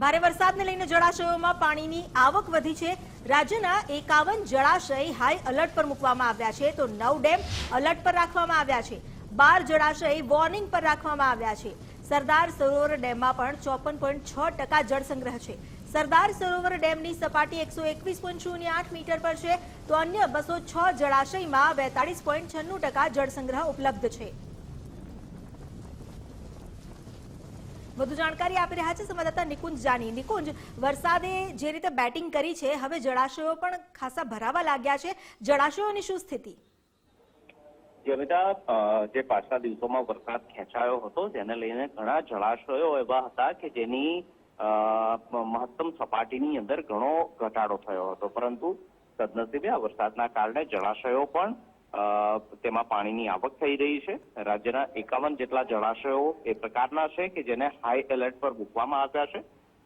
ભારે વરસાદને લઈને જળાશયોમાં પાણીની આવક વધી છે. રાજ્યના એકાવન જળાશય હાઈ અલર્ટ પર મૂકવામાં આવ્યા છે. તો નવ ડેમ અલર્ટ પર રાખવામાં આવ્યા છે. બાર જળાશય વોર્નિંગ પર રાખવામાં આવ્યા છે. સરદાર સરોવર ડેમમાં પણ ચોપન પોઈન્ટ છ ટકા જળસંગ્રહ છે. સરદાર સરોવર ડેમની સપાટી એકસો એકવીસ પોઈન્ટ શૂન્ય આઠ મીટર પર છે. તો અન્ય બસો છ જળાશયમાં બેતાળીસ પોઈન્ટ છન્નું ટકા જળસંગ્રહ ઉપલબ્ધ છે. વધુ જાણકારી આપી રહ્યા છે સંવાદદાતા નિકુંજ જાની. નિકુંજ, વરસાદે જે રીતે બેટિંગ કરી છે, હવે જળાશયો પણ ખાસા ભરાવા લાગ્યા છે. જળાશયોની શું સ્થિતિ? જમિતા જે પાછલા દિવસોમાં વરસાદ ખેંચાયો હતો, જેને લઈને ઘણા જળાશયો એવા હતા કે જેની મહત્તમ સપાટીની અંદર ઘણો ઘટાડો થયો હતો. પરંતુ સદનસીબે આ વરસાદના કારણે જળાશયો પણ તેમાં પાણીની આવક થઈ રહી છે. રાજ્યના એકાવન જેટલા જળાશયો એ પ્રકારના છે કે જેને હાઈ એલર્ટ પર મૂકવામાં આવ્યા છે.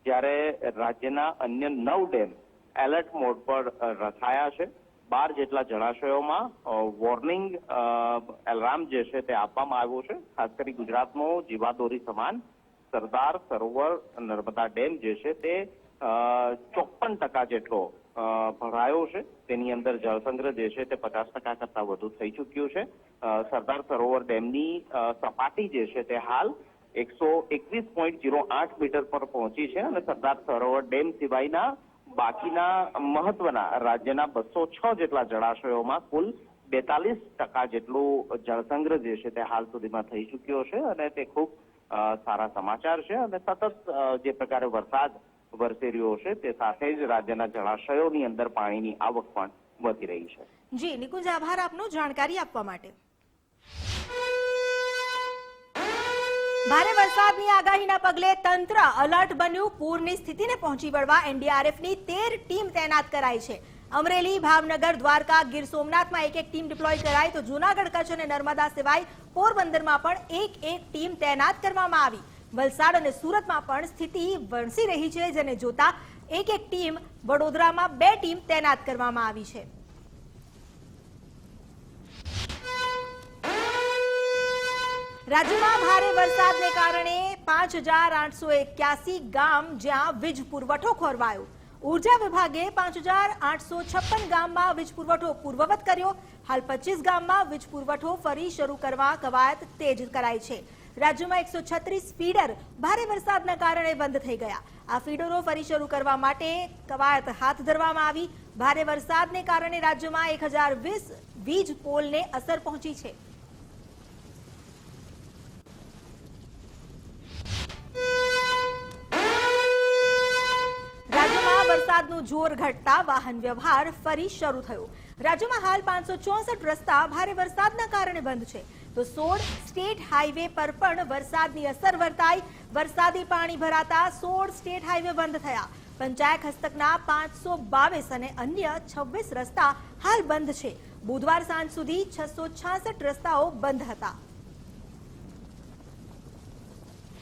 જ્યારે રાજ્યના અન્ય નવ ડેમ એલર્ટ મોડ પર રખાયા છે. બાર જેટલા જળાશયોમાં વોર્નિંગ એલાર્મ જે છે તે આપવામાં આવ્યો છે. ખાસ કરી ગુજરાતનો જીવાદોરી સમાન સરદાર સરોવર નર્મદા ડેમ જે છે તે ચોપન ટકા જેટલો ભરાયો છે. તેની અંદર જળસંગ્રહ જે છે તે પચાસ ટકા કરતા વધુ થઈ ચૂક્યું છે. સરદાર સરોવર ડેમની સપાટી જે છે તે હાલ એકસો એકવીસ પોઈન્ટ જીરો આઠ મીટર પર પહોંચી છે અને સરદાર સરોવર ડેમ સિવાયના બાકીના મહત્વના રાજ્યના બસો છ જેટલા જળાશયોમાં કુલ બેતાલીસ ટકા જેટલું જળસંગ્રહ જે છે તે હાલ સુધીમાં થઈ ચૂક્યો છે અને તે ખૂબ સારા સમાચાર છે અને સતત જે પ્રકારે વરસાદ વરસી રહ્યો છે. તે સાથે જ રાજ્યના જળાશયોની અંદર પાણીની આવક પણ વધી રહી છે. જી, નિકુંજ, આભાર આપનો જાણકારી આપવા માટે. ભારે વરસાદની આગાહીના પગલે તંત્ર અલર્ટ બન્યું. પૂરની સ્થિતિને પહોંચી વળવા એનડીઆરએફની તેર ટીમ તૈનાત કરાઈ છે. અમરેલી, ભાવનગર, દ્વારકા, ગીર સોમનાથમાં એક એક ટીમ ડિપ્લોય કરાઈ તો જૂનાગઢ કચ્છ અને નર્મદા સિવાય પોરબંદરમાં પણ એક એક ટીમ તૈનાત કરવામાં આવી. વલસાડ અને સુરતમાં પણ સ્થિતિ વણસી રહી છે, જેને જોતા એક એક ટીમ વડોદરામાં બે ટીમ તૈનાત કરવામાં આવી છે. રાજ્યમાં ભારે વરસાદને કારણે પાંચ હજાર આઠસો એક્યાસી ગામ જ્યાં વીજ પુરવઠો ખોરવાયો. ઊર્જા વિભાગે પાંચ હજાર આઠસો છપ્પન ગામમાં વીજ પુરવઠો પૂર્વવત કર્યો. હાલ પચીસ ગામમાં વીજ પુરવઠો ફરી શરૂ કરવા કવાયત તેજ કરાઈ છે. રાજ્યમાં એકસો છત્રીસ ફીડર ભારે વરસાદના કારણે બંધ થઈ ગયા. આ ફીડરો ફરી શરૂ કરવા માટે કવાયત હાથ ધરવામાં આવી. ભારે વરસાદને કારણે રાજ્યમાં એક વીજ પોલને અસર પહોંચી છે. રાજ્યમાં વરસાદનું જોર ઘટતા વાહન વ્યવહાર ફરી શરૂ થયો. રાજ્યમાં હાલ પાંચસો ચોસઠ રસ્તા ભારે વરસાદના કારણે બંધ છે. તો સોળ સ્ટેટ હાઈવે પર પણ વરસાદની અસર વર્તાઈ. વરસાદી પાણી ભરાતા સોળ સ્ટેટ હાઈવે બંધ થયા. પંચાયત હસ્તકના પાંચસો બાવીસ અને અન્ય છવ્વીસ રસ્તા હાલ બંધ છે. બુધવાર સાંજ સુધી છસો છાસઠ રસ્તાઓ બંધ હતા.